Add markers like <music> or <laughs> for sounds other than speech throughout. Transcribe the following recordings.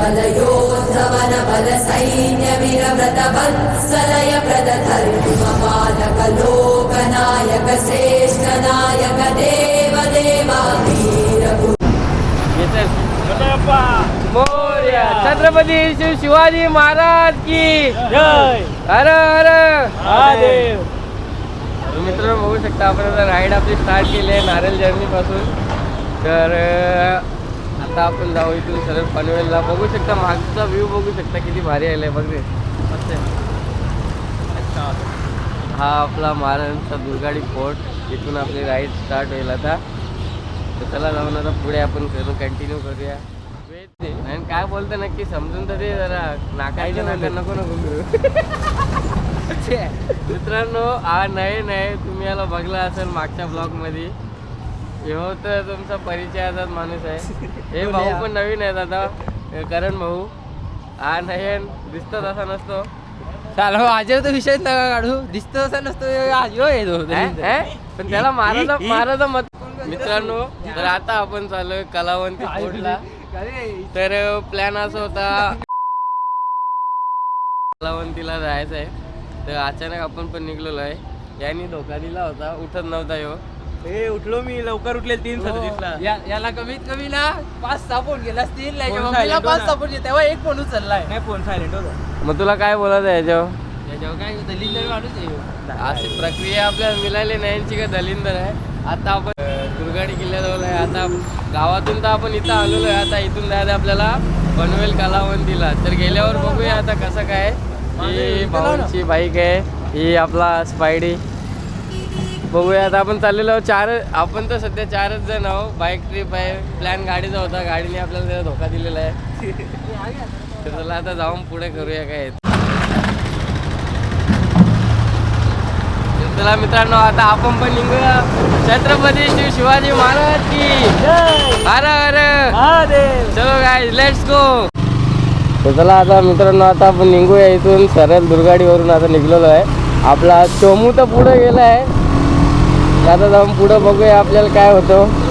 बलयोद्धवन बल सैन्य वीरव्रत वत्सलय प्रदधर्मपालक लोकनायक श्रेष्ठ नायक देव देवा वीर मोर्या छत्रपती शिव शिवाजी महाराज की जय. हर हर. महादेव. मित्रांनो बघू शकता आपण राईड आपली स्टार्ट केली आहे नारळ जर्नी पासून. तर आता आपण जाऊ इथून सरळ पनवेलला बघू शकता मागचा व्ह्यू बघू शकता किती भारी आलाय बघ रे. मस्त आहे. हा आपला महाराजांचा दुर्गाडी फोर्ट इथून आपली राईड स्टार्ट होईल आता. तर चला जाऊन आता पुढे आपण करू कंटिन्यू करूया. आणि काय बोलतं नक्की समजून तर दे जरा. नाकायचं नाका नको नको करू. <laughs> मित्रांनो हा नाही नाही. तुम्ही याला बघला असेल मागच्या ब्लॉगमध्ये. हो तर तुमचा परिचयाचा माणूस आहे. <laughs> हे भाऊ पण नवीन आहेत आता हे करण भाऊ. हा नाही आहे, दिसतो तसा नसतो. चाल माझ्यावर तर विषयच नका काढू. दिसतो असं नसतो. यो येतो हे? हे? पण त्याला महाराजा <laughs> महाराजा मत मित्रांनो तर आता आपण चालूय कलावंती फोर्टला तर प्लॅन असा होता. कलावंतीला जायचं आहे तर अचानक आपण पण निघलेलो आहे. यांनी धोका दिला होता. उठत नव्हता यो. हे उठलो मी लवकर उठले तीन सदतीसला याला कमीत कमी ना पाच सहा फोन केला असतील फोन मम्मीला पाच. सहा फोन तेव्हा एक फोन उचललाय. नाही फोन सायलेंट होता. मग तुला काय बोलायचं आहे याच्यावर? त्याच्यावर काय दलिंदर माणूस आहे ह्यो. अशी प्रक्रिया आपल्याला मिळाली नाही यांची का दलिंदर आहे? आता आपण अं, दुर्गाडी किल्ल्याजवळ आहे. आता गावातून तर आपण इथं आलेलो आहे. आता इथून जायचं आपल्याला पनवेल कलावंतीला. तर गेल्यावर बघूया आता कसं काय ही भाऊंची बाईक आहे. ही आपला स्पायडी बघूया आता आपण चाललेलो आहोत चार आपण तर सध्या चारच जण आहो बाईक ट्रिप आहे. प्लॅन गाडीचा होता. गाडीने आपल्याला त्याचा धोका दिलेला आहे. तर चला आता जाऊन पुढे करूया काय चला मित्रांनो आता आपण पण निघूया. छत्रपती शिव शिवाजी महाराज की हर हर. चलो गाय लेट्स गो तर चला आता मित्रांनो आता आपण निघूया इथून. सरळ दुर्गाडीवरून आता निघलेलो आहे. आपला चोमू तर पुढे गेला आहे. आता जाऊन पुढं बघूया आपल्याला काय होतं.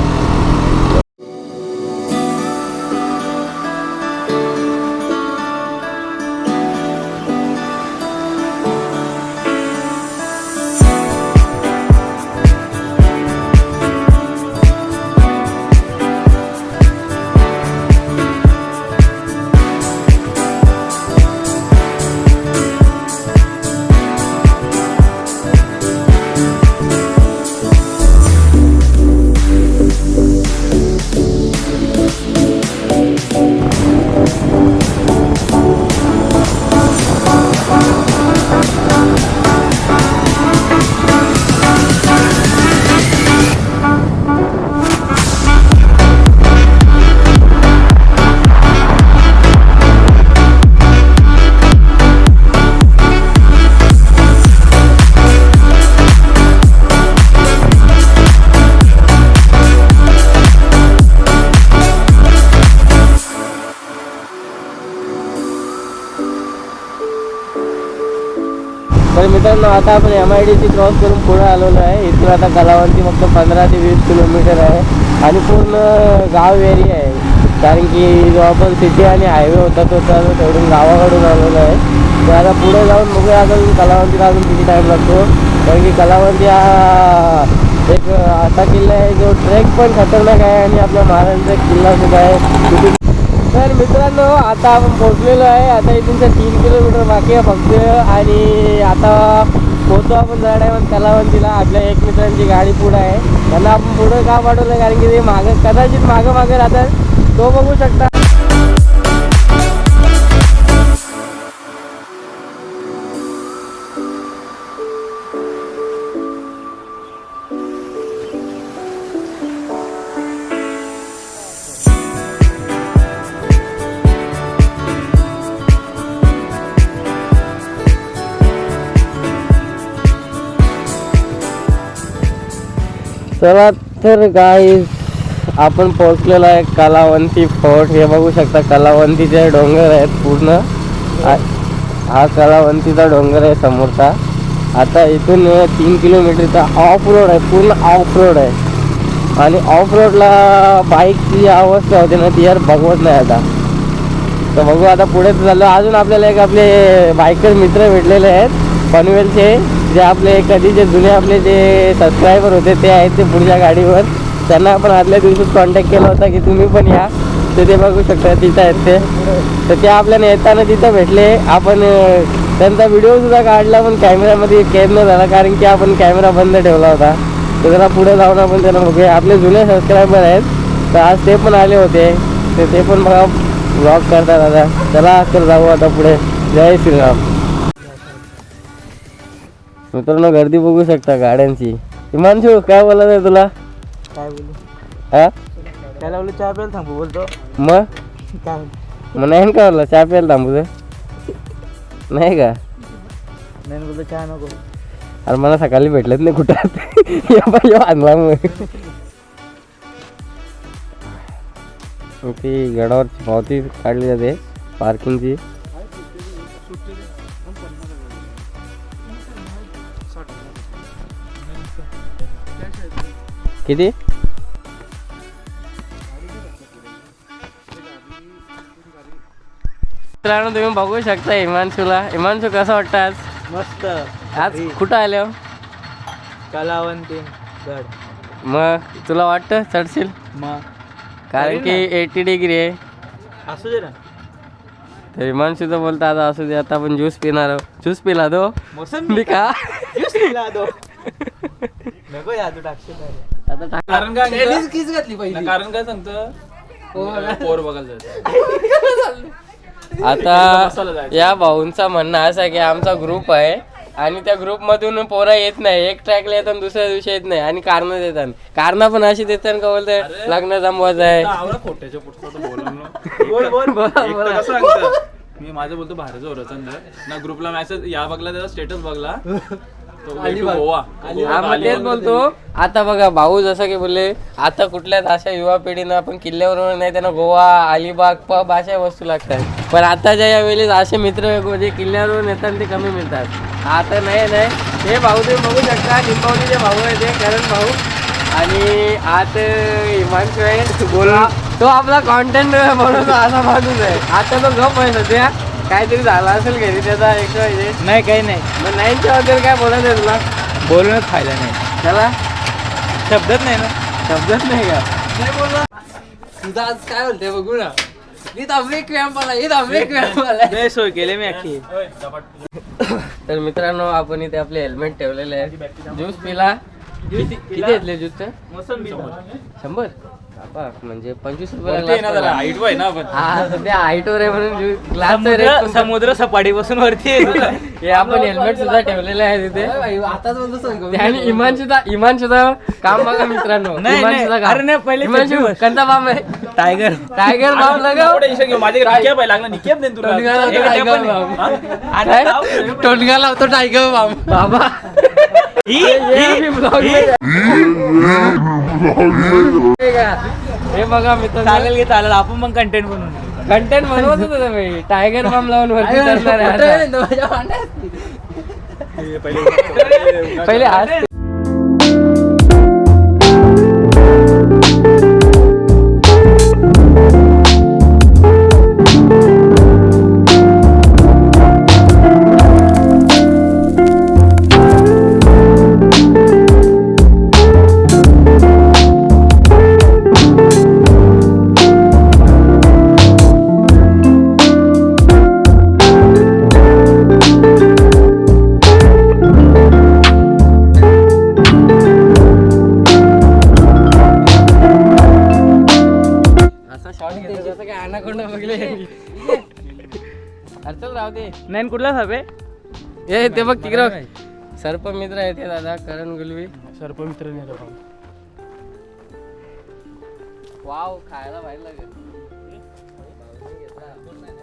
तर मित्रांनो आता आपण M I D C cross करून पुढे आलेलो आहे. इथून आता कलावंती फक्त पंधरा ते वीस किलोमीटर आहे. आणि पूर्ण गाव एरिया आहे. कारण की जो आपण सिटी आणि हायवे होता तो तर तेवढून गावाकडून आलेलो आहे. तर आता पुढे जाऊन बघूया अजून कलावंतीला अजून किती टाईम लागतो. कारण की कलावंती हा एक असा किल्ला आहे. जो ट्रेक पण खतरनाक आहे आणि आपल्या महाराजांचा किल्ला सुद्धा आहे. तिथे तर मित्रांनो आता आपण पोहोचलेलो आहे. आता इथून ते तीन किलोमीटर बाकी आहे फक्त. आणि आता पोहोचतो आपण पण त्याला पण तिला आपल्या एक मित्रांची गाडी पुढं आहे. त्यांना आपण पुढं का पाठवलं कारण की ते मागं कदाचित मागं मागं राहतात. तो बघू शकता. चला तर गाईज आपण पोहोचलेलो आहे कलावंती फोर्ट हे बघू शकता कलावंतीचे डोंगर आहेत पूर्ण. हा कलावंतीचा डोंगर आहे समोरचा. आता इथून तीन किलोमीटरचा ऑफ रोड आहे पूर्ण ऑफ रोड आहे. आणि ऑफ रोडला बाईकची अवस्था होती ना ती यार बघवत नाही आता. तर बघू आता पुढे चाललो. अजून आपल्याला एक आपले बायकर मित्र भेटलेले आहेत. पनवेलचे. जे आपले कधीचे जुने आपले जे सबस्क्रायबर होते ते आहेत ते पुढच्या गाडीवर. त्यांना आपण आदल्या दिवशीच कॉन्टॅक्ट केला होता की तुम्ही पण या. तर ते बघू शकता तिथं आहेत ते. तर ते आपल्याला येताना तिथं भेटले. आपण त्यांचा व्हिडिओसुद्धा काढला पण कॅमेऱ्यामध्ये कैद न झाला कारण की आपण कॅमेरा बंद ठेवला होता. तर जरा पुढे जाऊन आपण त्यांना बघूया. आपले जुने सबस्क्रायबर आहेत. तर आज ते पण आले होते. तर ते पण बघा ब्लॉग करतात आता चला तर जाऊ आता पुढे. जय श्रीराम. मित्रांनो गर्दी बघू शकता गाड्यांची. हिमांशू काय बोलत आहे तुला? काय बोलू? हा? त्याला बोलू चहा प्यायला थांबू बोलतो. मग? काय? मग नाही का बोलला चहा प्यायला थांबू दे? नाही का? नाही बोलतो चहा नको. अरे मला सकाळी भेटलेच नाही कुठं. <laughs> आणला मग ती गडावरची पावती काढली जाते पार्किंगची किती? मित्रांनो तुम्ही बघू शकता हिमांशूला. हिमांशू कसं वाटतं आज? मस्त. आज कुठं आले हो? कलावंती गड. मग तुला वाटतं चढशील? मग? कारण की एटी डिग्री आहे. असू दे ना. तर हिमांशूचं बोलतं आता असू दे आता आपण ज्यूस पिणार आहोत. ज्यूस पिला तो? मोसंबी का? नको या तू टाकशील आता टाक. कारण काय? किस घातली पहिली? कारण काय सांगतो? पोर. बघायला जायचं. <laughs> आता. या भाऊंचा म्हणणं असं आहे की आमचा ग्रुप आहे. आणि त्या ग्रुप मधून पोरं येत नाही. एक ट्रॅकला येतात दुसऱ्या दिवशी येत नाही. आणि कारण देतात. कारण पण अशी देतात का बोलते? लग्न जमवायचं आहे. खोट्याच्या पुढचं? <laughs> मी माझं बोलतो ओरचंद ना ग्रुपला मेसेज या बघला त्याचा स्टेटस बघला. गोवा हा. मग तेच बोलतो. आता बघा भाऊ जसं की बोलले आता कुठल्याच अशा युवा पिढीनं आपण किल्ल्यावर नाही त्यांना गोवा अलिबाग पब अशा वस्तू लागतात. पण आताच्या या वेळेस असे मित्र जे किल्ल्यावरून येतात ते कमी मिळतात. आता नाही नाही. हे भाऊ तुम्ही बघू शकता लिंबावलीचे भाऊ आहे ते करण भाऊ. आणि आज हिमांशू आहे बोला. तो आपला कॉन्टेंट बनवतो असा माणूस आहे. आता तो गप आहे सध्या काहीतरी झाला असेल घरी त्याचा एक. नाही काही नाही. मग नाईनच्या बद्दल काय बोलत आहे तुला? बोलूनच फायदा नाही. त्याला? शब्दच नाही ना. शब्दच नाही का? तुझा आज काय बोलते बघू ना. आला आला सोय केले मी अख्खी. तर मित्रांनो आपण इथे आपले हेल्मेट ठेवलेले आहे ज्यूस पिला. किती किती घेतले ज्यूस मोसंबी शंभर? बाबा, म्हणजे पंचवीस वरती आहे ना जरा रुपये हाईट आहे ना आपण हा सध्या हाईटवर आहे म्हणून ग्लास समुद्र समुद्र सपाटी बसून वरती आहे. हे आपण हेल्मेट सुद्धा ठेवलेले आहे तिथे आणि इमान सुद्धा इमान सुद्धा काम बघा मित्रांनो <laughs> नाही, इमान नाही. सुद्धा काम. अरे नाही, पहिले इमान चड्डी बस. कोणता बाम आहे टायगर टायगर बाम लगाव टेन्शन घेऊ माझ्याकडे निकेप आहे लागला निकेप देईन तुला टोनगा लावतो टायगर पण आहे. बाम. हा? आणि काय? लाव. टोनगा लावतो टायगर बाम बाबा ही- हे ही- हे का? हे बघा मित्रांनो. चालेल घे चालेल. आपण पण कंटेंट बनवून कंटेंट बनवत होतो तुम्ही टायगर बाम लावून वरती चढणार आहे आता. पहिले आज असा नाही कुठला साबे ए ते बघ तिकडं. सर्प मित्र आहे ते दादा करण गुलवी. सर्प मित्र वाव खायला बाहेर लागेल.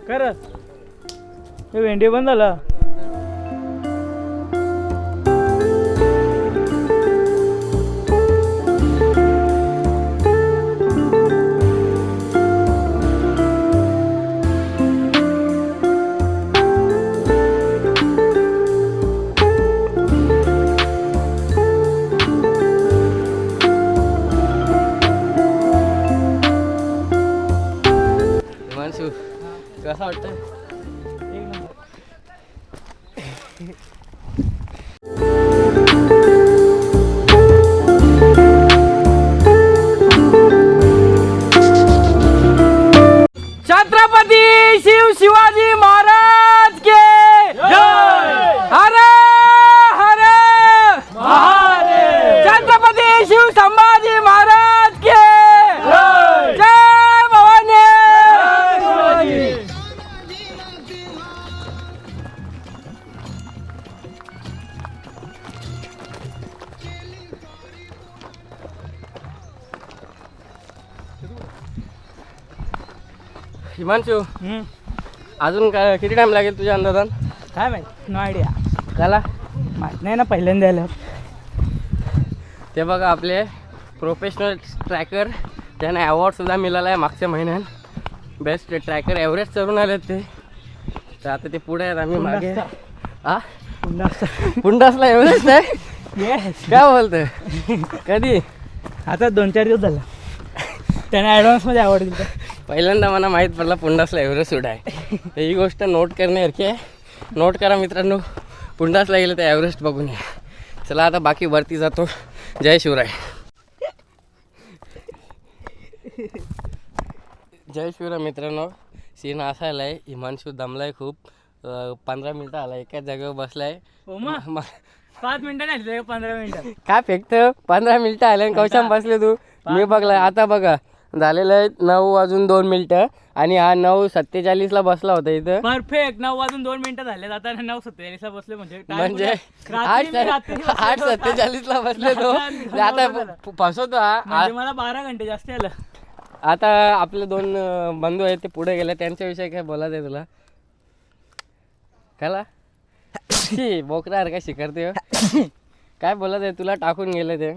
कर हे भेंडी बंद झाला. हिमांशू कसं वाटतं एक हम्म. अजून काय किती टाइम लागेल तुझ्या अंदाजान? काय माहीत नो आयडिया काला माहीत नाही ना पहिल्यांदा आलं ते बघा आपले प्रोफेशनल ट्रॅकर त्यांना अवॉर्डसुद्धा मिळाला आहे मागच्या महिन्यात. बेस्ट ट्रॅकर एव्हरेस्ट चढून आलेत ते. तर आता ते पुढे आहेत आम्ही मागे. हा पुंडासला एव्हरेस्ट आहे? येस काय बोलतोय? कधी? आता दोन चार दिवस झाला. त्याने ॲडव्हान्समध्ये आवड दिली पहिल्यांदा मला माहीत पडला पुंडासला एव्हरेस्ट आहे. तर ही गोष्ट नोट करण्यासारखी आहे. नोट करा मित्रांनो पुंडासला गेलं तर एव्हरेस्ट बघून या. चला आता बाकी वरती जातो. जय शिवराय. जय शिवराय मित्रांनो सीन असा आलाय हिमांशू दमलाय खूप. पंधरा मिनटं आला एकाच जागेवर बसलाय. पाच मिनिटं नाही पंधरा मिनिटं. काय फेकतं? पंधरा मिनटं आले आणि कौशाम बसले तू. मी बघलाय आता बघा. झालेलं आहे. नऊ वाजून दोन मिनटं. आणि हा नऊ सत्तेचाळीसला बसला होता इथं. परफेक्ट नऊ वाजून दोन मिनिटं झाले. आता नऊ सत्तेचाळीसला बसले म्हणजे म्हणजे आठ होतो. सत्तेचाळीसला बसले तो. आता फसवतो हा. म्हणजे मला बारा घंटे जास्त आलं आता आपले दोन बंधू आहेत ते पुढे गेले. त्यांच्याविषयी काय बोलायचं आहे तुला? काला? शी, बोकरार काय शिकरते हो? <laughs> काय बोलत आहे? तुला टाकून गेले ते.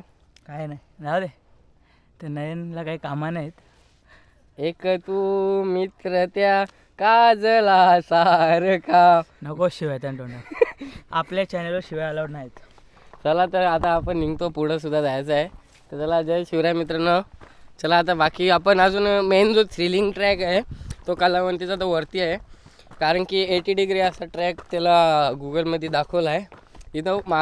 काय नाही. जाऊ दे. ते नयनला काही कामा नाहीत. एक तू मित्र त्या काजला सारखा. नको शिवाय त्या तोंडात आपल्या चॅनलवर शिवाय अलाउड नाहीत. चला तर आता आपण निघतो पुढं सुद्धा जायचं आहे. तर चला जय शिवराय मित्रांनो. चला आता बाकी आपण अजून मेन जो थ्रिलिंग ट्रॅक आहे तो कलावंतीचा तो वरती आहे. कारण की एटी डिग्री असा ट्रॅक त्याला गुगलमध्ये दाखवला आहे इथं मा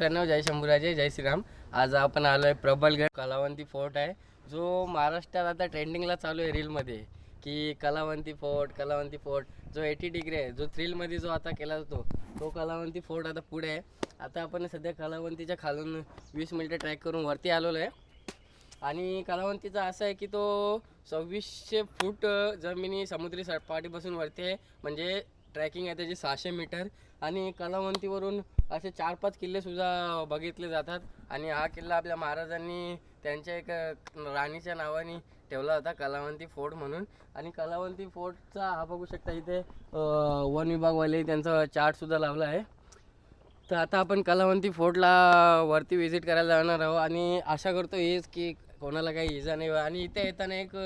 मित्रांनो जय शंभूराजे जय श्रीराम. आज आपण आलो आहे प्रबलगड कलावंती फोर्ट आहे जो महाराष्ट्रात आता ट्रेंडिंगला चालू आहे रीलमध्ये. की कलावंती फोर्ट कलावंती फोर्ट जो एटी डिग्री आहे जो थ्रिलमध्ये जो आता केला जातो तो कलावंती फोर्ट आता पुढे आहे. आता आपण सध्या कलावंतीच्या खालून वीस मिनटं ट्रॅक करून वरती आलेलो आहे. आणि कलावंतीचा असं आहे की तो सव्वीसशे फूट जमिनी समुद्री सपाटीपासून वरती आहे. म्हणजे ट्रॅकिंग आहे त्याची सहाशे मीटर आणि कलावंतीवरून असे चार पाच किल्लेसुद्धा बघितले जातात. आणि हा किल्ला आपल्या महाराजांनी त्यांच्या एक राणीच्या नावाने ठेवला होता कलावंती फोर्ट म्हणून. आणि कलावंती फोर्टचा हा बघू शकता इथे वन विभागवाले त्यांचा चार्टसुद्धा लावला आहे. तर आता आपण कलावंती फोर्टला वरती व्हिजिट करायला जाणार आहोत. आणि आशा करतो हेच की कोणाला काही इजा नाही आणि इथे येताना एक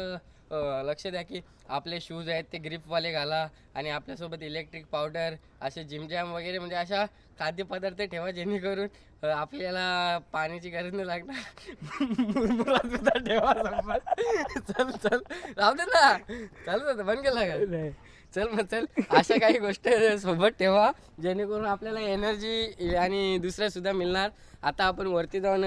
लक्ष द्या की आपले शूज आहेत ते ग्रिपवाले घाला आणि आपल्यासोबत इलेक्ट्रिक पावडर असे जिमजॅम वगैरे म्हणजे अशा खाद्यपदार्थ ठेवा जेणेकरून आपल्याला पाण्याची गरज नाही लागणार. सुद्धा ठेवा सोबत चल चल. राहू दे ना. चालू बंद केला का? चल मग चल. अशा काही गोष्टी सोबत ठेवा जेणेकरून आपल्याला एनर्जी आणि दुसऱ्या सुद्धा मिळणार. आता आपण वरती जाऊन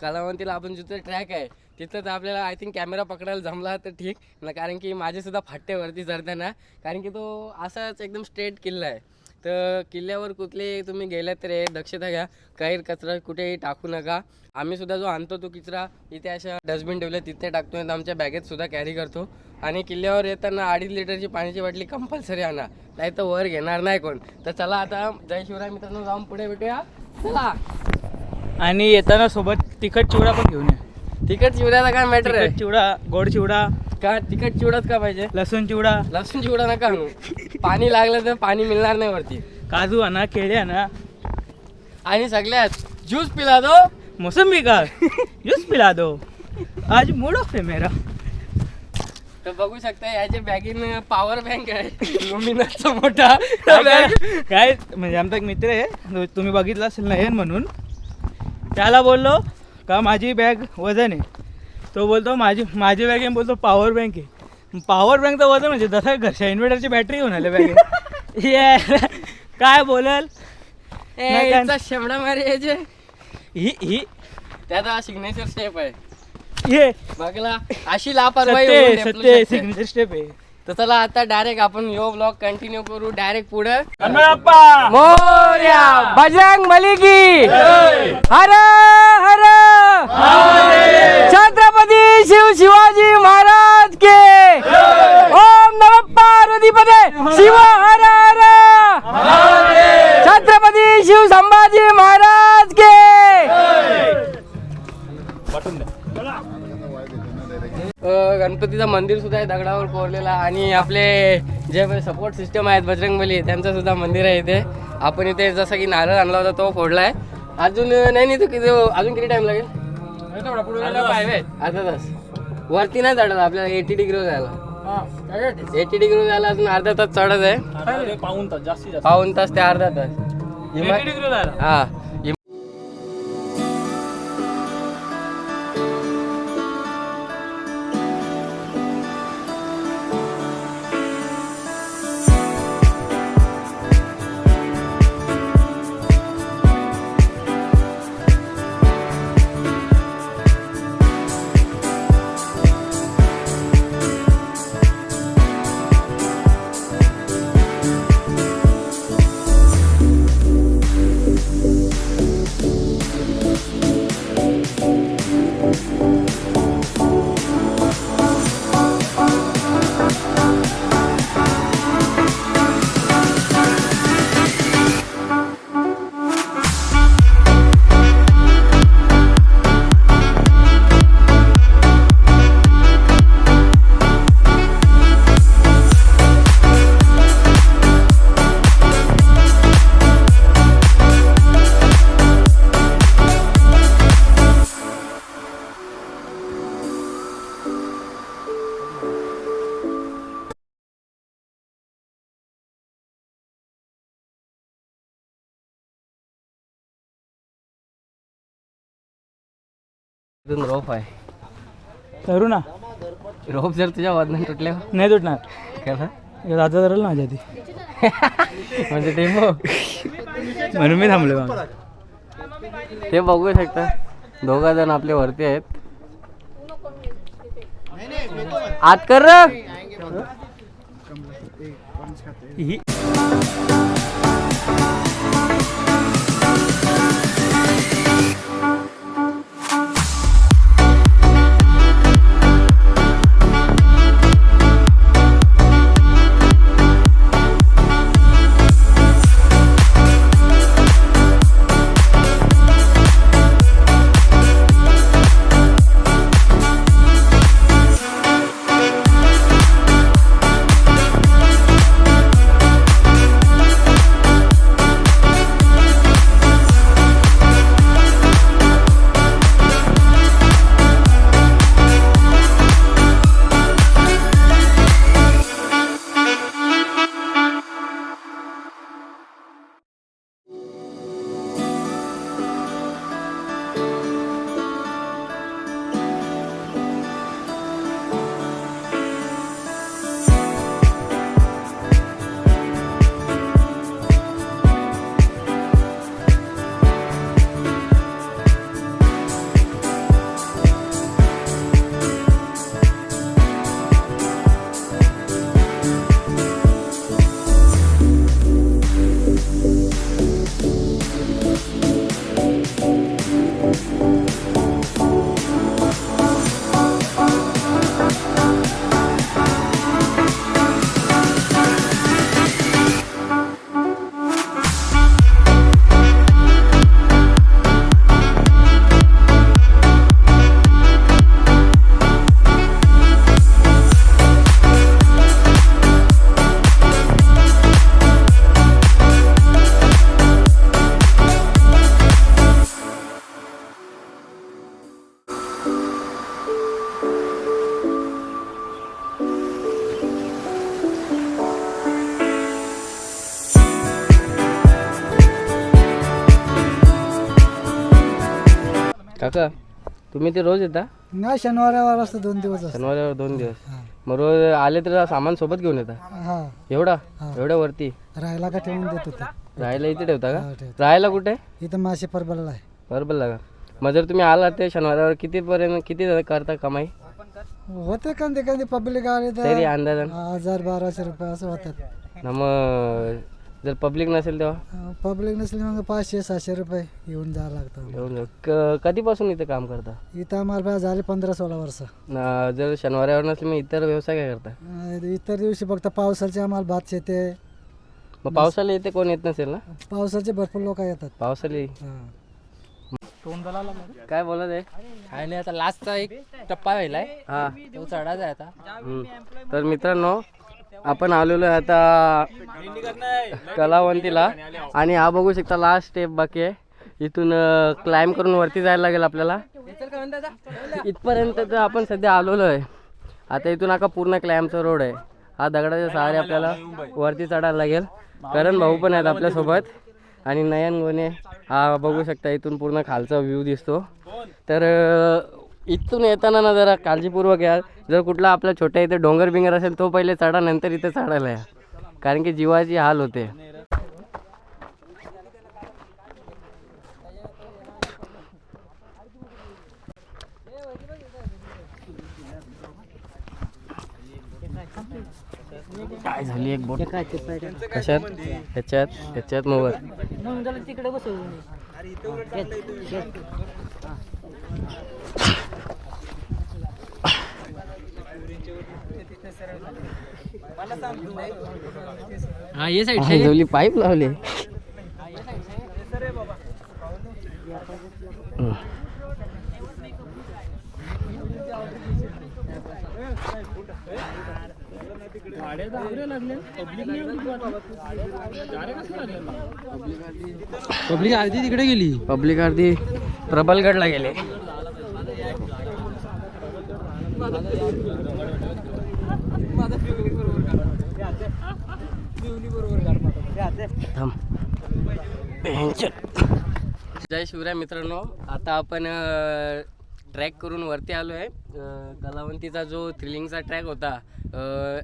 कलावंतीला आपण जिथं ट्रॅक आहे तिथं तर आपल्याला आय थिंक कॅमेरा पकडायला जमला तर ठीक. ना कारण की माझेसुद्धा फाट्यावरती वरती चढताना कारण की तो असाच एकदम स्ट्रेट किल्ला आहे. तर किल्ल्यावर कुठले तुम्ही गेलात तर हे दक्षता घ्या. काही कचरा कुठेही टाकू नका. आम्ही सुद्धा जो आणतो तो कचरा इथे अशा डस्टबिन ठेवले तिथे टाकतो आणि आमच्या बॅगेत सुद्धा कॅरी करतो. आणि किल्ल्यावर येताना अडीच लिटरची पाण्याची बाटली कंपल्सरी आणा. नाही तर वर घेणार नाही कोण. तर चला आता जय शिवराय मित्रांनो जाऊन पुढे भेटूया. चला. आणि येताना सोबत तिखट चिवडा पण घेऊन या. तिकट चिवड्याचा काय मॅटर आहे? तिखट चिवडा गोड चिवडा. का तिकट चिवडाच का पाहिजे? लसूण चिवडा. लसूण चिवडा नका आणू. पाणी लागलं तर पाणी मिळणार नाही वरती. काजू आणा केळे आणा. आणि सगळ्यात ज्यूस पिला तो. मोसंबी का? ज्यूस पिला दो आज मूड ऑफ आहे मेरा. तर बघू शकता याच्या बॅगीन पॉवर बँक आहे. लुमिनसचा मोठा काय म्हणजे आमचा एक मित्र आहे. तुम्ही बघितला असेल नयन म्हणून. त्याला बोललो का माझी बॅग वजन आहे? तो बोलतो माझी माझी बॅग आहे बोलतो पॉवर बँक आहे. पॉवर बँकचं वजन म्हणजे जसं घरच्या इन्व्हर्टरची बॅटरी घेऊन आले बॅग. ये काय बोलल? शेमडा मारे ही ही त्याचा सिग्नेचर स्टेप आहे. हे. बघला. अशी लापरवाही सत्य. सिग्नेचर स्टेप आहे. तर चला आता डायरेक्ट आपण यो ब्लॉग कंटिन्यू करू डायरेक्ट पुढे. मोर्या बजरंग बली की हर हर! छत्रपती शिव शिवाजी महाराज के! ओम नम शिव हर हर! छत्रपती शिव संभाजी महाराज गणपतीचं मंदिर सुद्धा आहे दगडावर कोरलेला. आणि आपले जे सपोर्ट सिस्टम आहेत बजरंगबली त्यांचं सुद्धा मंदिर आहे इथे. आपण इथे जसं की नारळ आणला होता तो फोडलाय. अजून नाही नाही तो किती अजून किती टाइम लागेल? अर्धा तास. वरती नाही चढत आपल्याला एटी डिग्री जायला. एटी डिग्री जायला अजून अर्धा तास चढत आहे. पाऊन तास पाऊन तास ते अर्धा तास. हा. इथून रोप आहे. करू ना रोप जर तुझ्या वजन तुटल्यावर नाही तुटणार. कसा राजा धरल ना माझ्या आधी. <laughs> म्हणजे डेमो म्हणून मी थांबलो मग. ते बघू शकता. दोघा जण आपले वरती आहेत. आत कर र. ही तुम्ही ते रोज येता? नाही शनिवारावर असतं दोन दिवस असतं. शनिवार दोन दिवस. मग रोज आले तर सामान सोबत घेऊन येता? हा. एवढा. एवढ्या वरती? राहायला का ठेवून देत होते? राहायला इथे ठेवता का. राहायला कुठे? इथं मासे परबलला आहे. बरोबर लागा मग जर तुम्ही आलात ते शनिवारावर कितीपर्यंत किती करता कमाई? होते कधी कधी पब्लिक आले तरी तर अंदाजन. हजार बाराशे रुपये असं होतात. ना मग जर पब्लिक नसेल तेव्हा? पब्लिक नसली मग पाचशे सहाशे रुपये येऊन जावं लागतं. येऊन जाऊ क- कधीपासून इथे काम करता? इथं आम्हाला झाले पंधरा सोळा वर्ष. ना जर शनिवारावर नसले मग इतर व्यवसाय काय करता? अं, इतर दिवशी फक्त पावसाचे आम्हाला भात शेते. मग पावसाला इथे कोण येत नसेल ना? पावसाचे भरपूर लोक येतात. पावसाला? हा. काय बोलत आहे? काय नाही आता लास्टचा एक टप्पा राहिलाय हा. तो चढायचा आहे आता. हम्म. तर मित्रांनो आपण आलेलो आहे आता कलावंतीला. आणि हा बघू शकता लास्ट स्टेप बाकी आहे. इथून क्लाइम करून वरती जायला लागेल आपल्याला. इथपर्यंत तर आपण सध्या आलेलो आहे. आता इथून आका पूर्ण क्लाइमचा रोड आहे. हा दगडाच्या सहारे आपल्याला वरती चढायला लागेल. करण भाऊ पण आहेत आपल्यासोबत. आणि नयन गोने हा बघू शकता इथून पूर्ण खालचा व्ह्यू दिसतो. तर इथून येताना ना जरा काळजीपूर्वक या जर कुठला आपला छोट्या इथे डोंगर बिंगर असेल तो पहिले चढा नंतर इथे चढायला या. कारण की जीवाची हाल होते. काय झाली एक बोट? कशात? ह्याच्यात? ह्याच्यात मोबाईल हा ये साईड पाईप लावली पब्लिक अर्धी तिकडे गेली. पब्लिक अर्धी प्रबलगडला गेले. जय शिवराय मित्रांनो. आता आपण ट्रॅक करून वरती आलो आहे कलावंतीचा जो थ्रिलिंगचा ट्रॅक होता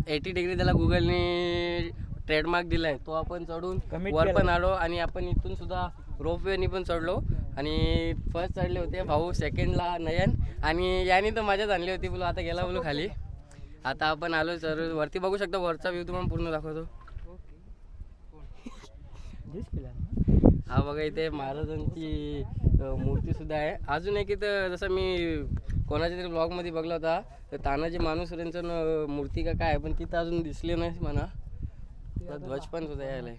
एटी डिग्री त्याला गुगलने ट्रेडमार्क दिलाय. तो आपण चढून वर पण आलो आणि आपण इथून सुद्धा रोपवेनी पण चढलो. आणि फर्स्ट चढले होते भाऊ सेकंडला नयन. आणि याने तर मजाच आणली होती बोलू आता गेला बोलू खाली. आता आपण आलो सर वरती बघू शकता वरचा व्ह्यू तुम्हाला पूर्ण दाखवतो. हा बघा इथे महाराजांची अ, मूर्ती सुद्धा आहे. अजून एक इथं जसं मी कोणाच्या तरी ब्लॉगमध्ये बघला होता तर तानाजी मानुसरेंचं न- मूर्ती का काय आहे, पण तिथं अजून दिसली नाही म्हणा. ध्वज पण सुद्धा यायला आहे.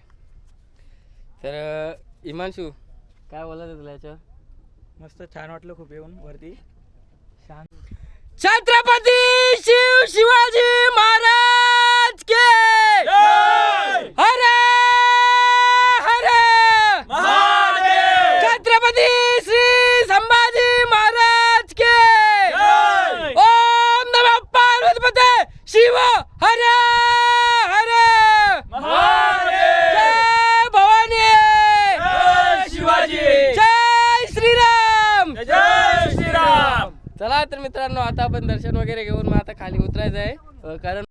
तर अ, इमांशू काय बोलत आहे तुला याच्यावर? मस्त छान वाटलं खूप येऊन वरती. शांत. छत्रपती! शिव शिवाजी महाराज के हरे हरे छत्रपती श्री संभाजी महाराज के ओम नमः पार्वतीपते शिव हरे हरे जय भवानी शिवाजी जय श्रीराम जय श्रीराम चला तर मित्रांनो आता आपण दर्शन वगैरे घेऊन मग आता खाली उतरायचं आहे. कारण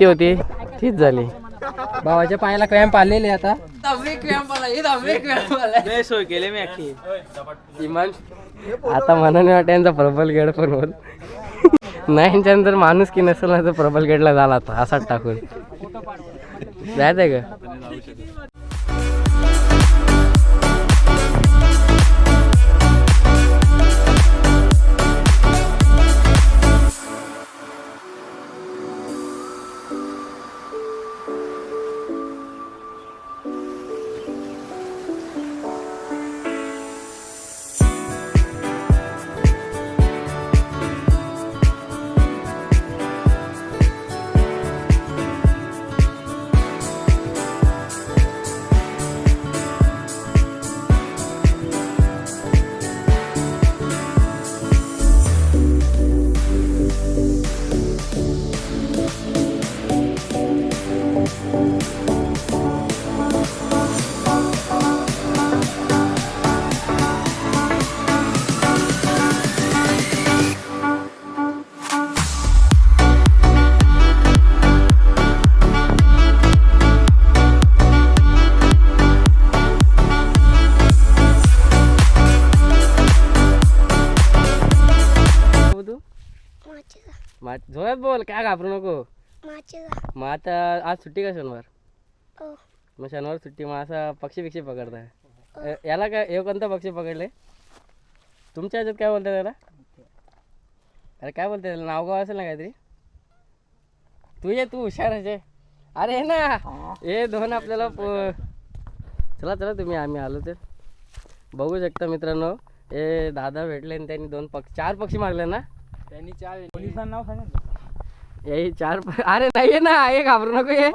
भीती होती. तीच झाली. भावाच्या पायाला क्रॅम्प आलेले आता. सोय केले मी अख्खी. इमान आता मनाने वाटतं यांचा प्रबल गड पण होल नाही जर माणूस की नसेल ना तर प्रबल गडला झाला आता असाच टाकून. जायचंय का? काय घाबरू नको. मग आता आज सुट्टी का शनिवार? हो. मग शनिवार सुट्टी मग असा पक्षी बिक्षी पकडताय. अ, याला काय हे कोणता पक्षी पकडले? तुमच्या ह्याच्यात काय बोलतात त्याला अरे काय बोलतात त्याला नाव गाव असेल ना काहीतरी? तू ये तू हुशार आहे. अरे हे ना. हे दोन आपल्याला चला चला तुम्ही आम्ही आलो तर बघू शकता मित्रांनो. हे दादा भेटले आणि त्यांनी दोन पक्षी चार पक्षी मारले ना? त्यांनी चार पोलिसांना नाव सांगा हे चार अरे नाही ये ना हे घाबरू नको ये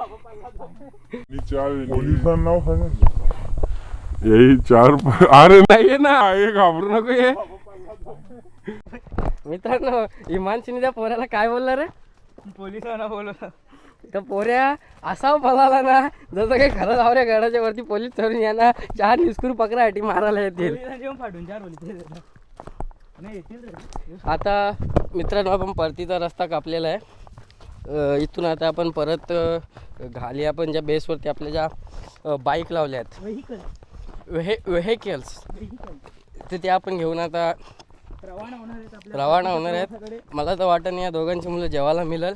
पोलिसांना नाव सांगा यही चार प- अरे नाही ये ना हे घाबरू नको ये मित्रांनो इमानशीने त्या पोऱ्याला काय बोलला रे? पोलिसांना बोलवलं. तर पोऱ्या असा पळाला ना जसं काही खरं जावऱ्या गडाच्या वरती पोलीस चढून यांना चार निस्कूर पकडासाठी मारायला येतील. पोलिसांचे फाडून चार पोलीस आता मित्रांनो आपण परतीचा रस्ता कापलेला आहे. इथून आता आपण परत खाली आपण ज्या बेसवरती आपल्या ज्या बाईक लावल्या आहेत. व्हेकल व्हे व्हेकल्स व्हेकल तर त्या आपण घेऊन आता रवाना होणार आहेत मला तर वाटत नाही या दोघांची मुलं जेवायला मिळेल.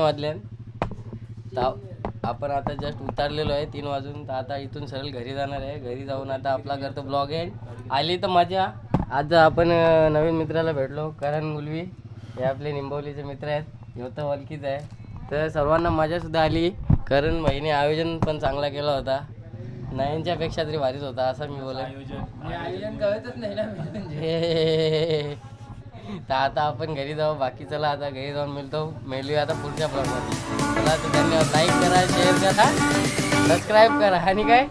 वाजले तर आपण आता जस्ट उतारलेलो आहे तीन वाजून. तर आता इथून सरळ घरी जाणार आहे. घरी जाऊन आता आपला करतो ब्लॉग एंड आली तर मजा. आज आपण नवीन मित्राला भेटलो करण मुलवी. हे आपले निंबवलीचे मित्र आहेत. ह्यो तर ओळखीच आहे. तर सर्वांना मजासुद्धा आली. कारण महिने आयोजन पण चांगला केला होता. नयनच्या पेक्षा तरी भारीच होता असं मी बोलेन. आयोजन. कळतच नाही ना. म्हणजे. <laughs> हे. तर आता आपण घरी जाऊ बाकी चला आता घरी जाऊन मिळतो. मिळूया आता पुढच्या ब्लॉगमध्ये चला तर धन्यवाद. लाईक करा शेअर करा सबस्क्राईब करा. आणि काय?